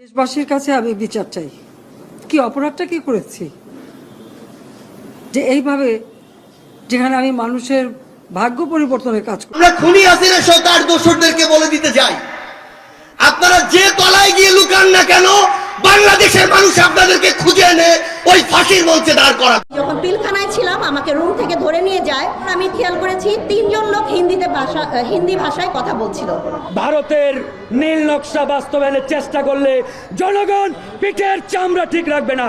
দেশবাসীর কাছে আমি বিচার চাই। কি অপরাধটা কি করেছি? যে এইভাবে যেখানে আমি মানুষের ভাগ্য পরিবর্তনের কাজ করি আমরা খুনি হাসিনা তার দোসরদেরকে বলে দিতে যাই। আপনারা যে তলায় গিয়ে লুকান না কেন, বাংলাদেশের মানুষ আপনাদেরকে খুঁজে এনে ওই ফাঁসির মঞ্চে দাঁড় করাবে যখন পিলখানায় ছিলাম আমাকে রুম থেকে ধরে নিয়ে যায় আমি খেয়াল করেছি তিনজন লোক হিন্দিতে ভাষা হিন্দি ভাষায় কথা বলছিল। ভারতের নীল নকশা বাস্তবায়নের চেষ্টা করলে জনগণ পিঠের চামড়া ঠিক রাখবে না।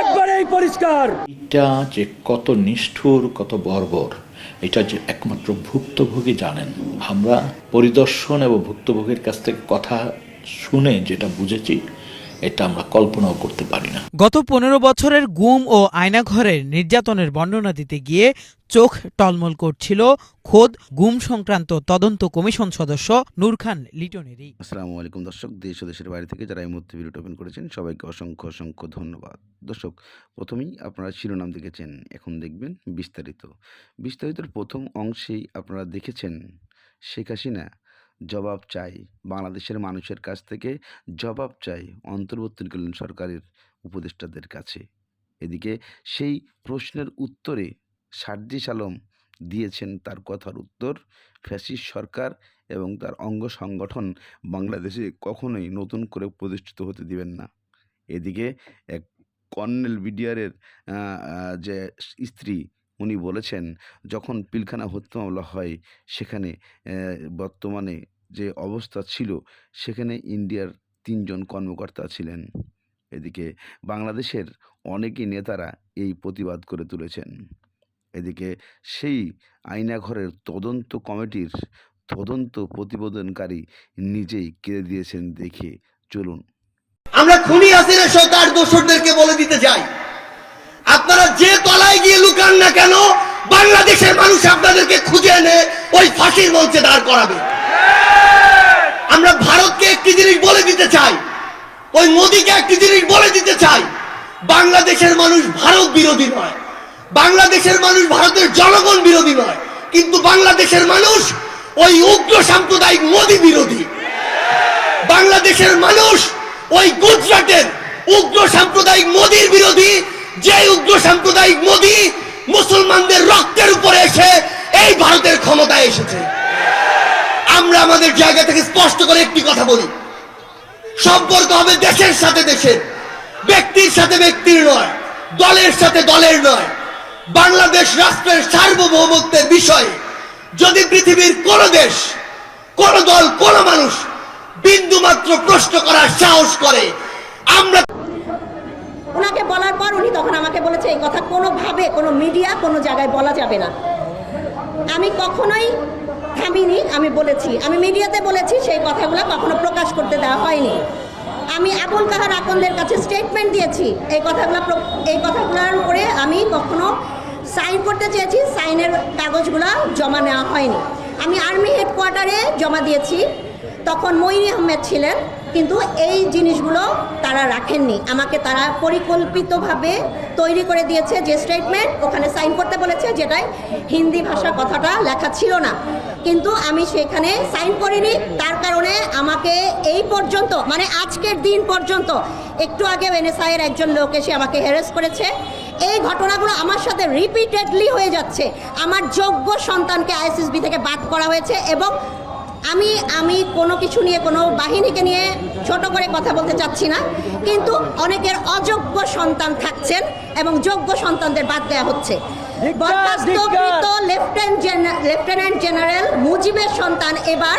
একবারেই পরিষ্কার। এটা যে কত নিষ্ঠুর কত বর্বর এটা যে একমাত্র ভুক্তভোগী জানেন। আমরা পরিদর্শন এবং ভুক্তভোগীর কাছ থেকে কথা শুনে যেটা বুঝেছি এটা আমরা কল্পনাও করতে পারি না। গত পনেরো বছরের গুম ও আয়নাঘরের নির্যাতনের বর্ণনা দিতে গিয়ে চোখ টলমল করছিল খোদ গুম সংক্রান্ত তদন্ত কমিশন সদস্য নূর খান লিটনেরই। আসসালামু আলাইকুম দর্শক দেশ ও দেশের বাইরে থেকে যারা এই মুহূর্তে ভিডিওটা ওপেন করেছেন সবাইকে অসংখ্য অসংখ্য ধন্যবাদ। দর্শক প্রথমেই আপনারা শিরোনাম দেখেছেন এখন দেখবেন বিস্তারিত। বিস্তারিতর প্রথম অংশেই আপনারা দেখেছেন শেখ হাসিনা জবাব চাই। বাংলাদেশের মানুষের কাছ থেকে জবাব চাই অন্তর্বর্তীকালীন সরকারের উপদেষ্টাদের কাছে। এদিকে সেই প্রশ্নের উত্তরে সার্জিস আলম দিয়েছেন তার কথার উত্তর, ফ্যাসিস্ট সরকার এবং তার অঙ্গ সংগঠন বাংলাদেশে কখনোই নতুন করে প্রতিষ্ঠিত হতে দিবেন না। এদিকে এক কর্নেল বিডিআরের যে স্ত্রী উনি বলেছেন, যখন পিলখানা হত্যা মামলা হয়, সেখানে বর্তমানে যে অবস্থা ছিল, সেখানে ইন্ডিয়ার তিনজন কর্মকর্তা ছিলেন। এদিকে বাংলাদেশের অনেকই নেতারা এই প্রতিবাদ করে তুলেছেন। এদিকে সেই আয়নাঘরের তদন্ত কমিটির তদন্ত প্রতিবেদনকারী নিজেই কেড়ে দিয়েছেন দেখে চলুন। আমরা খুনি হাসিনা সহ তার দোসরদেরকে বলে দিতে চাই। আপনারা যে তলায় গিয়ে লুকান না কেন, বাংলাদেশের মানুষ আপনাদেরকে খুঁজে এনে ওই ফাঁসির মঞ্চে দাঁড় করাবে। আমরা ভারতকে একটি জিনিস বলে দিতে চাই, ওই মোদীকে একটি জিনিস বলে দিতে চাই, বাংলাদেশের মানুষ ভারত বিরোধী নয়, বাংলাদেশের মানুষ ভারতের জনগণ বিরোধী নয়, কিন্তু বাংলাদেশের মানুষ ওই উগ্র সাম্প্রদায়িক মোদী বিরোধী। বাংলাদেশের মানুষ ওই গুজরাটের উগ্র সাম্প্রদায়িক মোদীর বিরোধী যে উগ্র সাম্প্রদায়িক মোদী মুসলমানদের রক্তের উপরে এসে এই ভারতের ক্ষমতায় এসেছে। আমরা আমাদের জায়গা থেকে স্পষ্ট করে একটি কথা বলি। সম্পর্ক হবে দেশের সাথে দেশের, ব্যক্তির সাথে ব্যক্তির নয়, দলের সাথে দলের নয়। বাংলাদেশ রাষ্ট্রের সার্বভৌমত্বের বিষয়ে যদি পৃথিবীর কোন দেশ, কোন দল, কোন মানুষ বিন্দু মাত্র প্রশ্ন করার সাহস করে, আমরা পর উনি তখন আমাকে বলেছে, এই কথা কোনোভাবে কোনো মিডিয়া কোনো জায়গায় বলা যাবে না। আমি কখনোই থামিনি আমি বলেছি, আমি মিডিয়াতে বলেছি, সেই কথাগুলো কখনো প্রকাশ করতে দেওয়া হয়নি। আমি আবুল কাহার আকন্দের কাছে স্টেটমেন্ট দিয়েছি, এই কথাগুলো এই কথাগুলোর উপরে আমি কখনো সাইন করতে চেয়েছি সাইনের কাগজগুলো জমা নেওয়া হয়নি। আমি আর্মি হেডকোয়ার্টারে জমা দিয়েছি। তখন মইনি আহমেদ ছিলেন, কিন্তু এই জিনিসগুলো তারা রাখেননি। আমাকে তারা পরিকল্পিতভাবে তৈরি করে দিয়েছে যে স্টেটমেন্ট ওখানে সাইন করতে বলেছে যেটাই হিন্দি ভাষা কথাটা লেখা ছিল না। কিন্তু আমি সেখানে সাইন করিনি, তার কারণে আমাকে এই পর্যন্ত মানে আজকের দিন পর্যন্ত, একটু আগে এনএসআই এর একজন লোক এসে আমাকে হ্যারেস করেছে। এই ঘটনাগুলো আমার সাথে রিপিটেডলি হয়ে যাচ্ছে। আমার যোগ্য সন্তানকে আইএসএসবি থেকে বাদ করা হয়েছে এবং আমি আমি কোনো কিছু নিয়ে কোনো বাহিনীকে নিয়ে ছোট করে কথা বলতে চাচ্ছি না কিন্তু অনেকের অযোগ্য সন্তান থাকছেন এবং যোগ্য সন্তানদের বাদ দেওয়া হচ্ছে। বরখাস্তকৃত লেফটেন্যান্ট জেনারেল মুজিবের সন্তান এবার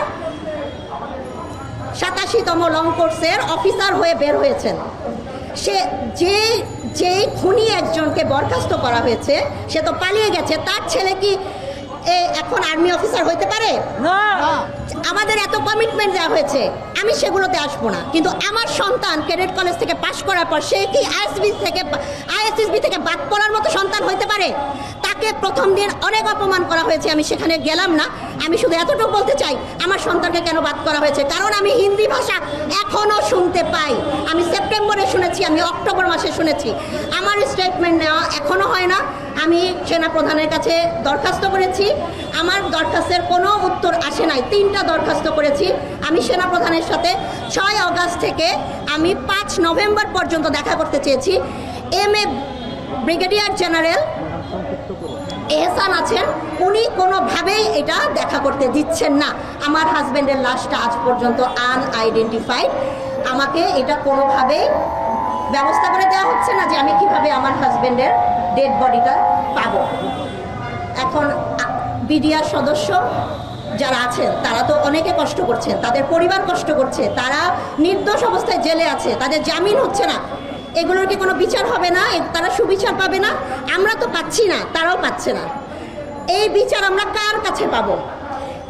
সাতাশিতম লং কোর্সের অফিসার হয়ে বের হয়েছেন। সে যে যেই খুনি একজনকে বরখাস্ত করা হয়েছে সে তো পালিয়ে গেছে। তার ছেলে কি এখন আর্মি অফিসার হইতে পারে? আমাদের এত কমিটমেন্ট দেওয়া হয়েছে আমি সেগুলোতে আসব না। কিন্তু আমার সন্তান ক্যাডেট কলেজ থেকে পাশ করার পর সে কি আইএসবি থেকে আইএসএসবি থেকে বাদ পড়ার মতো সন্তান হইতে পারে? তাকে প্রথম দিন অনেক অপমান করা হয়েছে, আমি সেখানে গেলাম না। আমি শুধু এতটুকু বলতে চাই, আমার সন্তানকে কেন বাদ করা হয়েছে? কারণ আমি হিন্দি ভাষা এখনও শুনতে পাই। আমি সেপ্টেম্বরে শুনেছি, আমি অক্টোবর মাসে শুনেছি। আমার স্টেটমেন্ট নেওয়া এখনও হয় না। আমি সেনা প্রধানের কাছে দরখাস্ত করেছি। আমার দরখাস্তের কোনো উত্তর আসে নাই। তিনটা দরখাস্ত করেছি। আমি সেনা প্রধানের সাথে ছয় অগাস্ট থেকে আমি পাঁচ নভেম্বর পর্যন্ত দেখা করতে চেয়েছি। M A brigadier general Ehsan আছেন, উনি কোনোভাবেই এটা দেখা করতে দিচ্ছেন না। আমার হাজব্যান্ডের লাশটা আজ পর্যন্ত আনআইডেন্টিফাইড। আমাকে এটা কোনোভাবেই ব্যবস্থা করে দেওয়া হচ্ছে না যে আমি কীভাবে আমার হাজব্যান্ডের ডেড বডিটা পাবো। এখন বিডিআর সদস্য যারা আছেন, তারা তো অনেকে কষ্ট করছেন, তাদের পরিবার কষ্ট করছে, তারা নির্দোষ অবস্থায় জেলে আছে, তাদের জামিন হচ্ছে না। এগুলোর কি কোনো বিচার হবে না? তারা সুবিচার পাবে না? আমরা তো পাচ্ছি না, তারাও পাচ্ছে না। এই বিচার আমরা কার কাছে পাবো?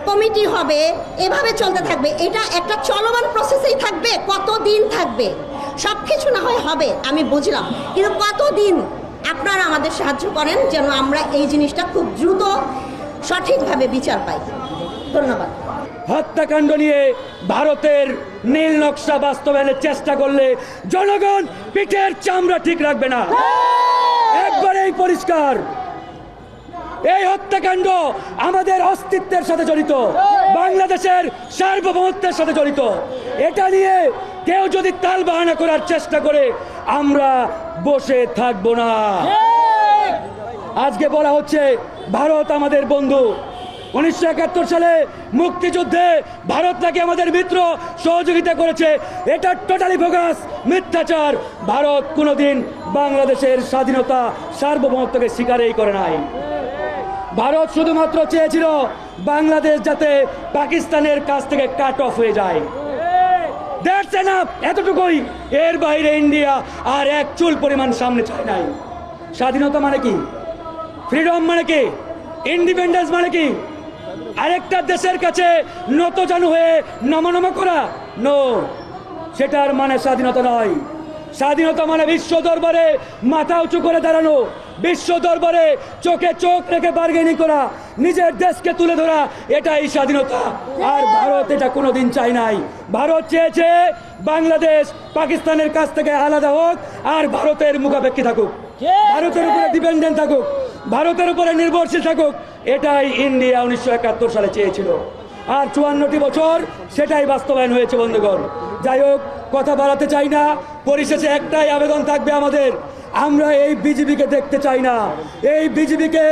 কমিটি হবে, এভাবে চলতে থাকবে। এটা একটা চলমান প্রসেসেই থাকবে, কতদিন থাকবে? সব কিছু না হয় হবে, আমি বুঝলাম। কিন্তু কতদিন আপনারা আমাদের সাহায্য করেন যেন আমরা এই জিনিসটা খুব দ্রুত সঠিকভাবে বিচার পাই? ধন্যবাদ। হত্যাকাণ্ড নিয়ে ভারতের নীল নকশা বাস্তবায়নের চেষ্টা করলে জনগণ পিঠের চামড়া ঠিক রাখবে না। একবারেই পরিষ্কার। এই হত্যাকাণ্ড আমাদের অস্তিত্বের সাথে জড়িত বাংলাদেশের সার্বভৌমত্বের সাথে জড়িত। এটা নিয়ে কেউ যদি তাল বাহানা করার চেষ্টা করে আমরা বসে থাকব না। আজকে বলা হচ্ছে ভারত আমাদের বন্ধু। উনিশশো একাত্তর সালে মুক্তিযুদ্ধে ভারত নাকি আমাদের মিত্র সহযোগিতা করেছে। এটা টোটালি ফোকাস মিথ্যাচার। ভারত কোনোদিন বাংলাদেশের স্বাধীনতা সার্বভৌমত্বকে স্বীকারই করে নাই। ভারত শুধুমাত্র চেয়েছিল বাংলাদেশ যাতে পাকিস্তানের কাছ থেকে কাট অফ হয়ে যায়। দ্যাটস এনাফ এতটুকুই। এর বাইরে ইন্ডিয়া আর এক চুল পরিমাণ সামনে চায় নাই। স্বাধীনতা মানে কি? ফ্রিডম মানে কি? ইন্ডিপেন্ডেন্স মানে কি? আরেকটা দেশের কাছে নত জানু হয়ে নমনম করা। নো, সেটার মানে স্বাধীনতা নয়। স্বাধীনতা মানে বিশ্ব দরবারে মাথা উঁচু করে দাঁড়ানো, বিশ্ব দরবারে চোখে চোখ রেখে বার্গেনিং করা, নিজের দেশকে তুলে ধরা, এটাই স্বাধীনতা। আর ভারত এটা কোনোদিন চাই নাই। ভারত চেয়েছে বাংলাদেশ পাকিস্তানের কাছ থেকে আলাদা হোক, আর ভারতের মুখাপেক্ষী থাকুক। ভারতের উপরে ডিপেন্ডেন্ট থাকুক ভারতের উপরে নির্ভরশীল থাকুক এটাই ইন্ডিয়া উনিশশো একাত্তর সালে চেয়েছিল। আর চুয়ান্নটি বছর সেটাই বাস্তবায়ন হয়েছে বন্ধুগণ। যাই হোক কথা বাড়াতে চাই না পরিশেষে একটাই আবেদন থাকবে আমাদের আমরা এই বিজেপিকে দেখতে চাই না। এই বিজেপিকে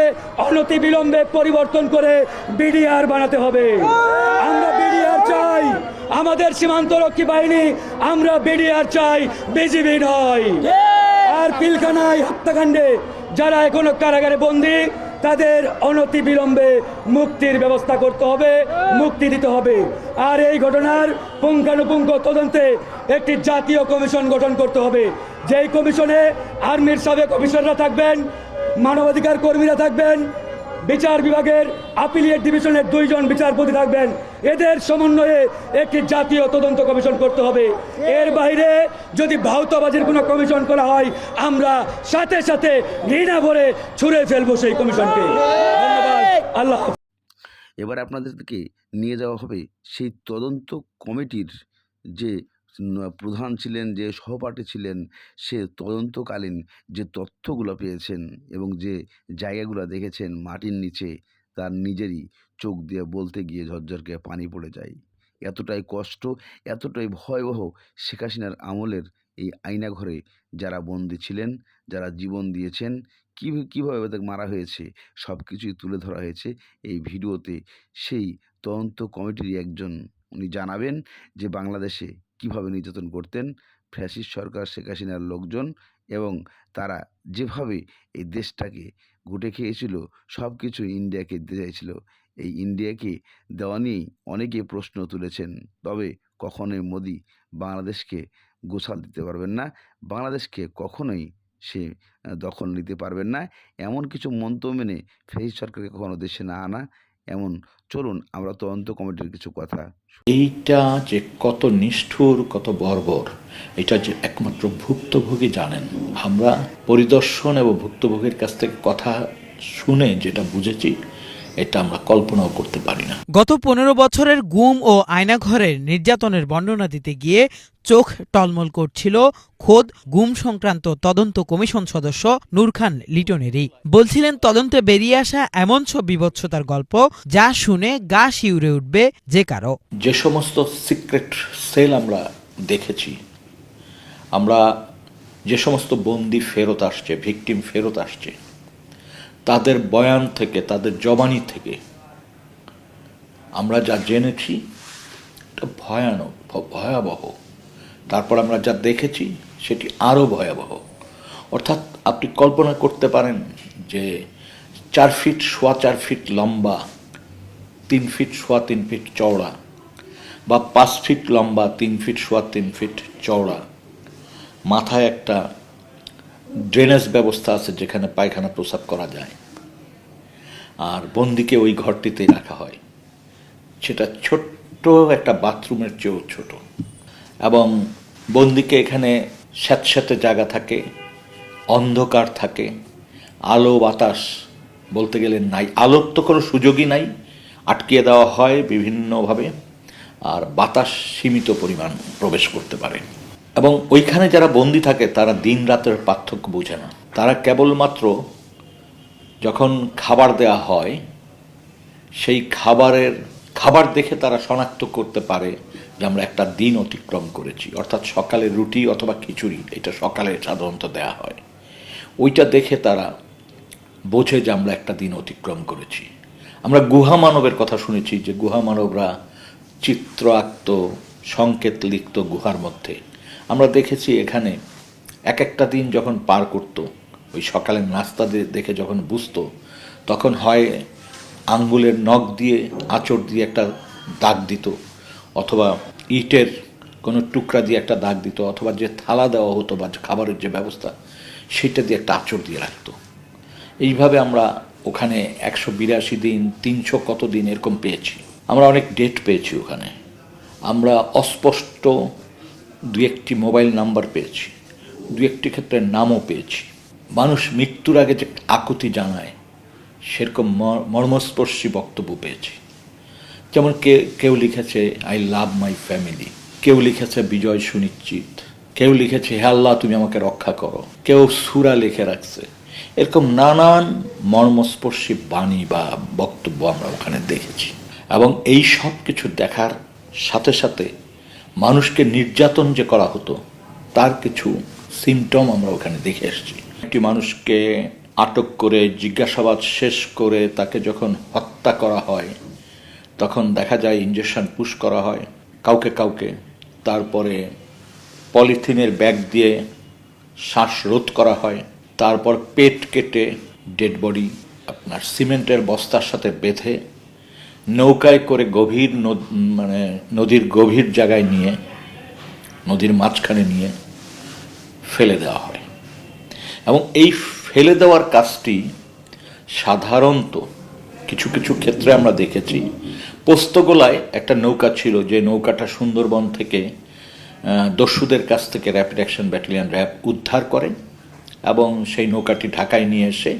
অনতি বিলম্বে পরিবর্তন করে বিডিআর বানাতে হবে। আমরা বিডিআর চাই আমাদের সীমান্তরক্ষী বাহিনী আমরা বিডিআর চাই বিজেপি নয়। আর পিলখানায় হত্যাকাণ্ডে যারা এখনও কারাগারে বন্দী, তাদের অনতি বিলম্বে মুক্তির ব্যবস্থা করতে হবে, মুক্তি দিতে হবে। আর এই ঘটনার পুঙ্খানুপুঙ্খ তদন্তে একটি জাতীয় কমিশন গঠন করতে হবে। যেই কমিশনে আর্মির সাবেক অফিসাররা থাকবেন, মানবাধিকার কর্মীরা থাকবেন বিচার বিভাগের আপিলিয়েট ডিভিশনের দুইজন বিচারপতি থাকবেন। এদের সমন্বয়ে একটি জাতীয় তদন্ত কমিশন করতে হবে। এর বাইরে যদি ভাউতাবাজির কোনো কমিশন করা হয়, আমরা সাথে সাথে ঘৃণা ভরে ছুঁড়ে ফেলব সেই কমিশনকে। ধন্যবাদ। আল্লাহ। এবার আপনাদেরকে নিয়ে যাওয়া হবে সেই তদন্ত কমিটির যে প্রধান ছিলেন, যে সহপাঠী ছিলেন, সে তদন্তকালীন যে তথ্যগুলো পেয়েছেন এবং যে জায়গাগুলো দেখেছেন মাটির নিচে, তার নিজেরই চোখ দিয়ে বলতে গিয়ে ঝরঝরকে পানি পড়ে যায়। এতটাই কষ্ট, এতটাই ভয়াবহ শেখ হাসিনার আমলের এই আয়নাঘরে যারা বন্দী ছিলেন, যারা জীবন দিয়েছেন, কী, কীভাবে তাদের মারা হয়েছে সব কিছুই তুলে ধরা হয়েছে এই ভিডিওতে। সেই তদন্ত কমিটির একজন, উনি জানাবেন যে বাংলাদেশে কীভাবে নির্যাতন করতেন? ফ্যাসিস্ট সরকার শেখ হাসিনার লোকজন এবং তারা যেভাবে এই দেশটাকে গুটে খেয়েছিল সব কিছু ইন্ডিয়াকে দিতে চাইছিল। এই ইন্ডিয়াকে দেওয়া নিয়েই অনেকে প্রশ্ন তুলেছেন, তবে কখনোই মোদি বাংলাদেশকে গোছাল দিতে পারবেন না। বাংলাদেশকে কখনোই সে দখল নিতে পারবেন না। এমন কিছু মন্তব্য মেনে ফেস সরকারকে কখনো দেশে না আনা। এমন, চলুন আমরা তদন্ত কমিটির কিছু কথা এইটা যে কত নিষ্ঠুর, কত বর্বর, এটা যে একমাত্র ভুক্তভোগী জানেন। আমরা পরিদর্শন এবং ভুক্তভোগীর কাছ থেকে কথা শুনে যেটা বুঝেছি এটা আমরা কল্পনাও করতে পারি না। গত পনেরো বছরের গুম ও আয়নাঘরের নির্যাতনের বর্ণনা দিতে গিয়ে চোখ টলমল করছিল খোদ গুম সংক্রান্ত তদন্ত কমিশন সদস্য নূর খান লিটনেরই। বলছিলেন তদন্তে বেরিয়ে আসা এমন সব বিভৎসতার গল্প যা শুনে গা শিউরে উঠবে যে কারও। যে সমস্ত সিক্রেট সেল আমরা দেখেছি আমরা যে সমস্ত বন্দি ফেরত আসছে ভিকটিম ফেরত আসছে তাদের বয়ান থেকে, তাদের জবানি থেকে। আমরা যা জেনেছি, এটা ভয়ানক, ভয়াবহ। তারপর আমরা যা দেখেছি, সেটি আরও ভয়াবহ। অর্থাৎ আপনি কল্পনা করতে পারেন যে চার ফিট সোয়া চার ফিট লম্বা, তিন ফিট সোয়া তিন ফিট চওড়া, বা পাঁচ ফিট লম্বা, তিন ফিট সোয়া তিন ফিট চওড়া, মাথায় একটা ড্রেনেজ ব্যবস্থা আছে যেখানে পায়খানা প্রসাব করা যায়। আর বন্দিকে ওই ঘরটিতেই রাখা হয়। সেটা ছোট্ট একটা বাথরুমের চেয়েও ছোট। এবং বন্দিকে এখানে স্যাঁতস্যাঁতে জায়গা থাকে, অন্ধকার থাকে, আলো, বাতাস বলতে গেলে নাই। আলোর তো কোনো সুযোগই নাই। আটকিয়ে দেওয়া হয় বিভিন্নভাবে। আর বাতাস সীমিত পরিমাণ প্রবেশ করতে পারে। এবং ওইখানে যারা বন্দি থাকে, তারা দিন রাতের পার্থক্য বোঝে না। তারা কেবলমাত্র যখন খাবার দেয়া হয়, সেই খাবারের, খাবার দেখে তারা শনাক্ত করতে পারে যে আমরা একটা দিন অতিক্রম করেছি। অর্থাৎ সকালে রুটি অথবা খিচুড়ি, এটা সকালে সাধারণত দেয়া হয়। ওইটা দেখে তারা বোঝে যে আমরা একটা দিন অতিক্রম করেছি। আমরা গুহা মানবের কথা শুনেছি যে গুহা মানবরা চিত্র আঁকত সংকেত লিখত গুহার মধ্যে আমরা দেখেছি এখানে এক একটা দিন যখন পার করত, ওই সকালে নাস্তা দেখে যখন বুঝতো, তখন হয় আঙ্গুলের নখ দিয়ে আঁচড় দিয়ে একটা দাগ দিত, অথবা ইটের কোনো টুকরা দিয়ে একটা দাগ দিত, অথবা যে থালা দেওয়া হতো বা খাবারের যে ব্যবস্থা, সেটা দিয়ে একটা আঁচড় দিয়ে রাখতো। এইভাবে আমরা ওখানে একশো বিরাশি দিন, তিনশো কত দিন এরকম পেয়েছি। আমরা অনেক ডেট পেয়েছি ওখানে। আমরা অস্পষ্ট দু একটি মোবাইল নাম্বার পেয়েছি দু একটি ক্ষেত্রে নামও পেয়েছি। মানুষ মৃত্যুর আগে যে আকুতি জানায়, সেরকম মর- মর্মস্পর্শী বক্তব্য পেয়েছি। যেমন কে, কেউ লিখেছে আই লাভ মাই ফ্যামিলি কেউ লিখেছে, বিজয় সুনিশ্চিত. কেউ লিখেছে, হে আল্লাহ, তুমি আমাকে রক্ষা করো। কেউ সুরা লিখে রাখছে। এরকম নানান মর্মস্পর্শী বাণী বা বক্তব্য আমরা ওখানে দেখেছি। এবং এই সব কিছু দেখার সাথে সাথে মানুষকে নির্যাতন যে করা হতো, তার কিছু সিমটম আমরা ওখানে দেখে এসেছি। একটি মানুষকে আটক করে, জিজ্ঞাসাবাদ শেষ করে তাকে যখন হত্যা করা হয়, তখন দেখা যায় ইঞ্জেকশন পুশ করা হয়। কাউকে কাউকে। তারপরে পলিথিনের ব্যাগ দিয়ে শ্বাসরোধ করা হয়। তারপর পেট কেটে ডেড বডি আপনার সিমেন্টের বস্তার সাথে বেঁধে নৌকায় করে গভীর মানে নদীর গভীর জায়গায় নিয়ে, নদীর মাঝখানে নিয়ে ফেলে দেওয়া হয়। এবং এই ফেলে দেওয়ার কাজটি সাধারণত কিছু কিছু ক্ষেত্রে আমরা দেখেছি। পোস্তগোলায় একটা নৌকা ছিল যে নৌকাটা সুন্দরবন থেকে দস্যুদের কাছ থেকে র্যাপিড অ্যাকশন ব্যাটালিয়ান র্যাব উদ্ধার করে এবং সেই নৌকাটি ঢাকায় নিয়ে এসে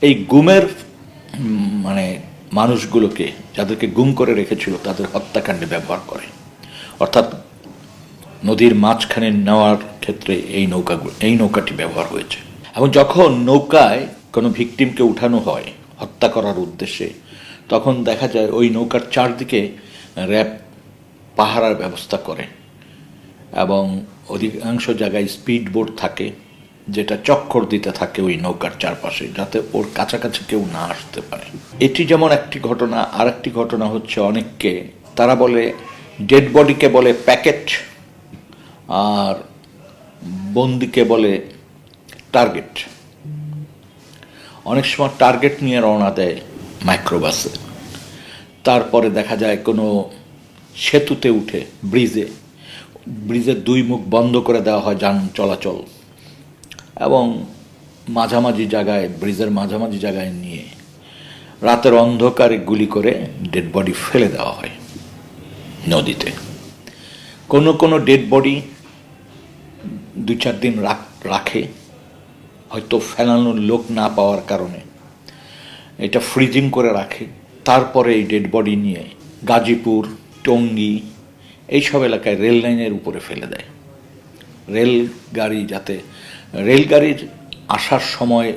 এই গুমের মানে মানুষগুলোকে যাদেরকে গুম করে রেখেছিল, তাদের হত্যাকাণ্ডে ব্যবহার করে। অর্থাৎ নদীর মাঝখানে নেওয়ার ক্ষেত্রে এই নৌকাগুলো এই নৌকাটি ব্যবহার হয়েছে। এবং যখন নৌকায় কোনো ভিকটিমকে উঠানো হয় হত্যা করার উদ্দেশ্যে, তখন দেখা যায় ওই নৌকার চারদিকে র্যাব পাহারার ব্যবস্থা করে এবং অধিকাংশ জায়গায় স্পিড বোট থাকে। যেটা চক্কর দিতে থাকে ওই নৌকার চারপাশে, যাতে ওর কাছাকাছি কেউ না আসতে পারে। এটি যেমন একটি ঘটনা আর একটি ঘটনা হচ্ছে অনেককে, তারা বলে ডেড বডিকে বলে প্যাকেট, আর বন্দিকে বলে টার্গেট। অনেক সময় টার্গেট নিয়ে রওনা দেয় মাইক্রোবাসে। তারপরে দেখা যায় কোনো সেতুতে উঠে ব্রিজে, ব্রিজের দুই মুখ বন্ধ করে দেওয়া হয় যান চলাচল। এবং মাঝামাঝি জায়গায়, ব্রিজের মাঝামাঝি জায়গায় নিয়ে রাতের অন্ধকারে গুলি করে ডেড বডি ফেলে দেওয়া হয় নদীতে। কোনো কোনো ডেড বডি দুই চার দিন রাখ- রাখে, হয়তো ফেলানোর লোক না পাওয়ার কারণে। এটা ফ্রিজিং করে রাখে। তারপরে এই ডেড বডি নিয়ে গাজীপুর, টঙ্গী এইসব এলাকায় রেল লাইনের উপরে ফেলে দেয়। রেল গাড়ি যাতে রেলগাড়ির আসার সময়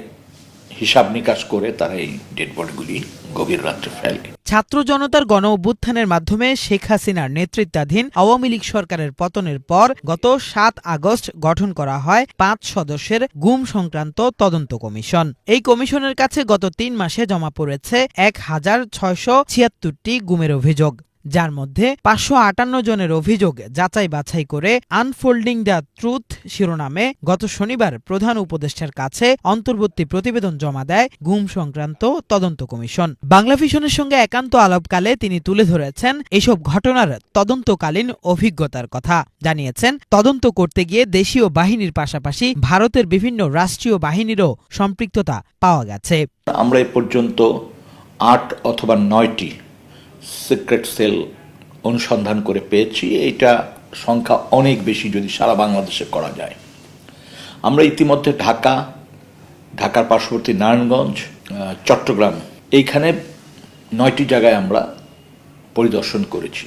হিসাব নিকাশ করে তারা এই ডেড বডিগুলি গভীর রাত্রে ফেলে। ছাত্র জনতার গণ অভ্যুত্থানের মাধ্যমে শেখ হাসিনার নেতৃত্বাধীন আওয়ামী লীগ সরকারের পতনের পর গত সাত আগস্ট গঠন করা হয় পাঁচ সদস্যের গুম সংক্রান্ত তদন্ত কমিশন। এই কমিশনের কাছে গত তিন মাসে জমা পড়েছে এক হাজার ছয়শো ছিয়াত্তরটি গুমের অভিযোগ। যার মধ্যে পাঁচশো আটান্ন জনের অভিযোগ যাচাই বাছাই করে আনফোল্ডিং দ্য ট্রুথ শিরোনামে গত শনিবার প্রধান উপদেষ্টার কাছে অন্তর্বর্তী প্রতিবেদন জমা দেয় গুম সংক্রান্ত তদন্ত কমিশন। বাংলা ভিশনের সঙ্গে একান্ত আলাপকালে তিনি তুলে ধরেছেন এসব ঘটনার তদন্তকালীন অভিজ্ঞতার কথা। জানিয়েছেন, তদন্ত করতে গিয়ে দেশীয় বাহিনীর পাশাপাশি ভারতের বিভিন্ন রাষ্ট্রীয় বাহিনীরও সম্পৃক্ততা পাওয়া গেছে। আমরা এ পর্যন্ত আট অথবা নয়টি সিক্রেট সেল অনুসন্ধান করে পেয়েছি এটা সংখ্যা অনেক বেশি যদি সারা বাংলাদেশে করা যায়। আমরা ইতিমধ্যে ঢাকা, ঢাকার পার্শ্ববর্তী নারায়ণগঞ্জ চট্টগ্রাম, এইখানে নয়টি জায়গায় আমরা পরিদর্শন করেছি।